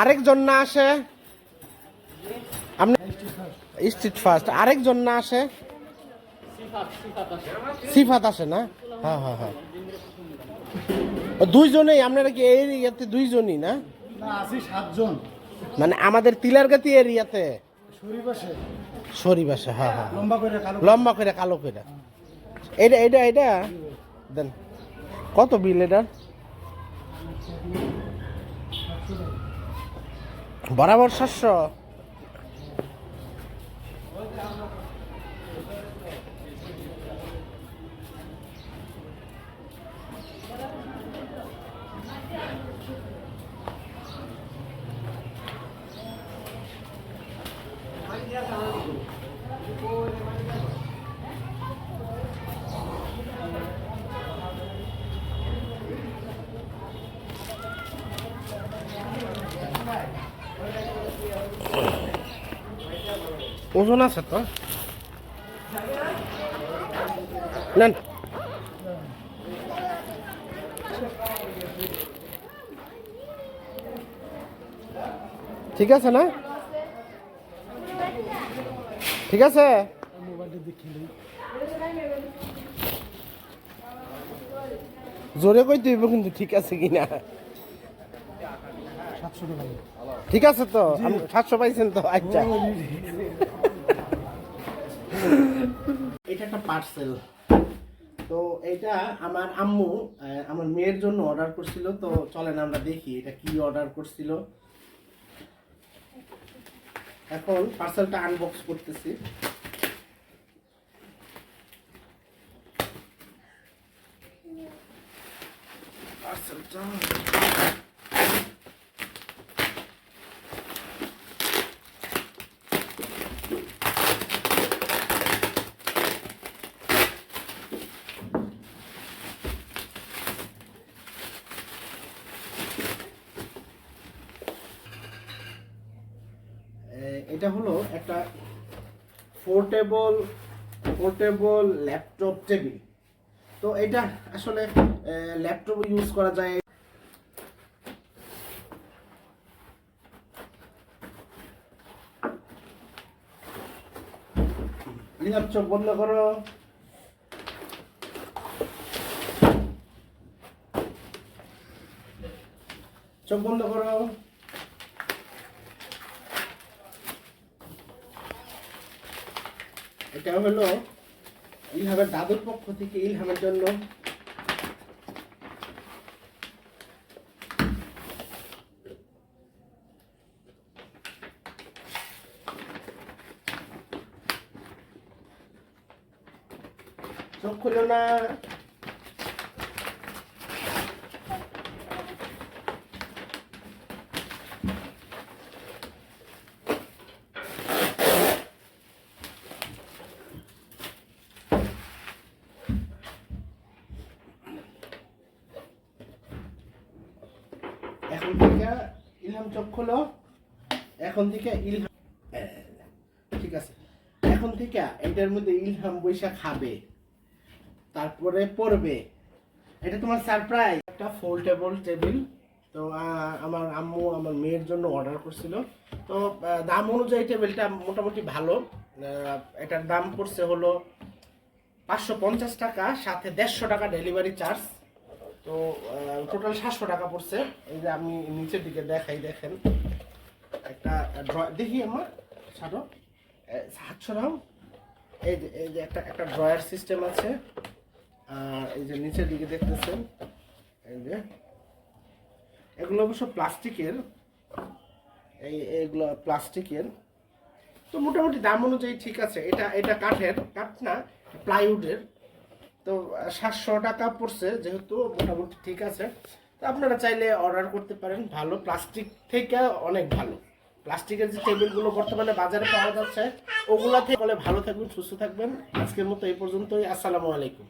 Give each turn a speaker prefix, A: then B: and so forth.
A: আরেকজন না আসে। আপনি স্ট্রিট ফার্স্ট আরেকজন না আসে। সিফাত আসে না? হ্যাঁ হ্যাঁ হ্যাঁ। দুইজনেই আপনারা কি এই এরিয়াতে দুইজনই না?
B: আছি সাতজন।
A: মানে আমাদের তিলারগাতি এরিয়াতে?
B: শরীফ আছে।
A: সরি বাসা হ্যাঁ হ্যাঁ।
B: লম্বা করে কালো
A: করে। এটা এটা এটা? দেন। কত বিল এটা? বরাবর সাতশো ওজন আছে তো? নেন। ঠিক আছে না? ঠিক আছে? জোরে কই দিব কিন্তু ঠিক আছে কিনা? ঠিক আছে তো? সাতশো পাইছেন তো আচ্ছা। এটা একটা পার্সেল তো এটা আমার আম্মু আমার মেয়ের জন্য অর্ডার করছিল, তো চলেন আমরা দেখি এটা কি অর্ডার করছিল। এখন পার্সেলটা আনবক্স করতেছি। পার্সেলটা এটা হলো একটা পোর্টেবল পোর্টেবল ল্যাপটপ টেবিল তো এটা আসলে ল্যাপটপ ইউজ করা যায়। চোখ বন্ধ করো। চোখ বন্ধ করো। এটা হলো ইলহামের দাদুর পক্ষ থেকে ইলহামের জন্য। চোখ খুলো না। এখন থেকে ইলহাম চোখ খোলো। এখন থেকে ইলহাম ঠিক আছে। এখন থেকে এটার মধ্যে ইলহাম বৈশা খাবে। তারপরে পড়বে। এটা তোমার সারপ্রাইজ একটা ফোল্ডেবল টেবিল তো আমার আম্মু আমার মেয়ের জন্য অর্ডার করছিল। তো দাম অনুযায়ী টেবিলটা মোটামুটি ভালো। এটার দাম পড়ছে হলো পাঁচশো পঞ্চাশ টাকা, সাথে দেড়শো টাকা ডেলিভারি চার্জ তো টোটাল সাতশো টাকা পড়ছে। এই যে আমি নিচের দিকে দেখাই, দেখেন। একটা দেখি আমার ছাড়ো সাতশো দাম এই যে এই যে একটা একটা ড্রয়ার সিস্টেম আছে। আর এই যে নিচের দিকে দেখতেছেন, এই যে। এগুলো অবশ্য প্লাস্টিকের। এই, এগুলো প্লাস্টিকের। তো মোটামুটি দাম অনুযায়ী ঠিক আছে। এটা এটা কাঠের, কাঠ না প্লাইউডের তো সাতশো টাকা পড়ছে যেহেতু, মোটামুটি ঠিক আছে। তো আপনারা চাইলে অর্ডার করতে পারেন, ভালো। প্লাস্টিক থেকে অনেক ভালো। প্লাস্টিকের যে টেবিলগুলো বর্তমানে বাজারে পাওয়া যাচ্ছে, ওগুলা থেকে ভালো থাকবেন, সুস্থ থাকবেন। আজকের মতো এই পর্যন্তই। আসসালামু আলাইকুম।